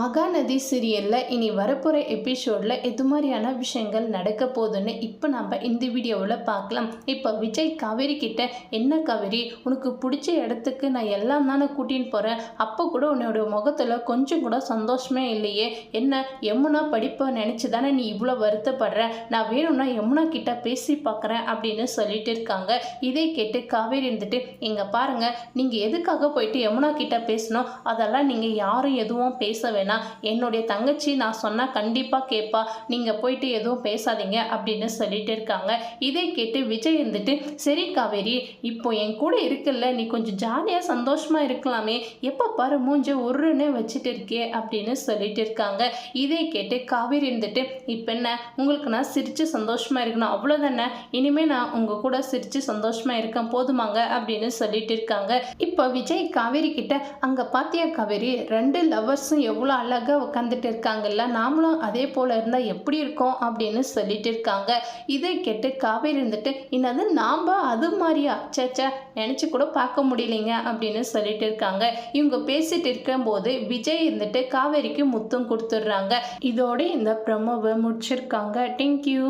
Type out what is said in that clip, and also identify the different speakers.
Speaker 1: மகாநதி சீரியலில் இனி வரப்போகிற எபிசோடில் எது மாதிரியான விஷயங்கள் நடக்க போகுதுன்னு இப்போ நம்ம இந்த வீடியோவில் பார்க்கலாம். இப்போ விஜய் காவேரி கிட்ட என்ன காவேரி உனக்கு பிடிச்ச இடத்துக்கு நான் எல்லாம் தானே கூட்டின்னு போகிறேன் அப்போ கூட உன்னோட முகத்தில் கொஞ்சம் கூட சந்தோஷமே இல்லையே. என்ன யமுனா படிப்பை நினச்சி தானே நீ இவ்வளோ வருத்தப்படுற? நான் வேணும்னா யமுனா கிட்ட பேசி பார்க்குறேன் அப்படின்னு சொல்லிட்டு இருக்காங்க. இதை கேட்டு காவேரி இருந்துட்டு இங்கே பாருங்கள் நீங்கள் எதுக்காக போயிட்டு யமுனா கிட்ட பேசணும்? அதெல்லாம் நீங்கள் யாரும் எதுவும் பேச வேணாம் என்னுடைய தங்கச்சி நான் சொன்னால் கண்டிப்பாக கேட்பா நீங்கள் போயிட்டு எதுவும் பேசாதீங்க அப்படின்னு சொல்லிட்டு இருக்காங்க. இதை கேட்டு விஜய் இருந்துட்டு சரி காவேரி இப்போ என் கூட இருக்குல்ல நீ கொஞ்சம் ஜாலியாக சந்தோஷமாக இருக்கலாமே. எப்போ பாரு மூஞ்ச உருன்னு வச்சுட்டு இருக்கே அப்படின்னு சொல்லிட்டு இருக்காங்க. இதை கேட்டு காவேரி இருந்துட்டு இப்போ என்ன? உங்களுக்கு நான் சிரித்து சந்தோஷமாக இருக்கணும். அவ்வளோதானே இனிமேல் நான் உங்கள் கூட சிரித்து சந்தோஷமாக இருக்கேன். போதுமாங்க அப்படின்னு சொல்லிட்டு இருக்காங்க. இப்போ விஜய் காவேரி கிட்ட அங்கே பாத்தியா காவேரி? ரெண்டு லவர்ஸும் எவ்வளோ அழகாக உட்காந்துட்டு இருக்காங்கல்ல நாமளும் அதே போல் இருந்தால் எப்படி இருக்கோம் அப்படின்னு சொல்லிட்டு இருக்காங்க. இதை கேட்டு காவேரி இருந்துட்டு என்னது நாம் அது மாதிரியா? சேச்சா நினச்சி கூட பார்க்க முடியலைங்க அப்படின்னு சொல்லிட்டு இருக்காங்க. இவங்க பேசிட்டு இருக்கும்போது விஜய் இருந்துட்டு காவேரிக்கு முத்தம் கொடுத்துட்றாங்க. இதோட இந்த ப்ரமோவை முடிச்சிருக்காங்க. தேங்க்யூ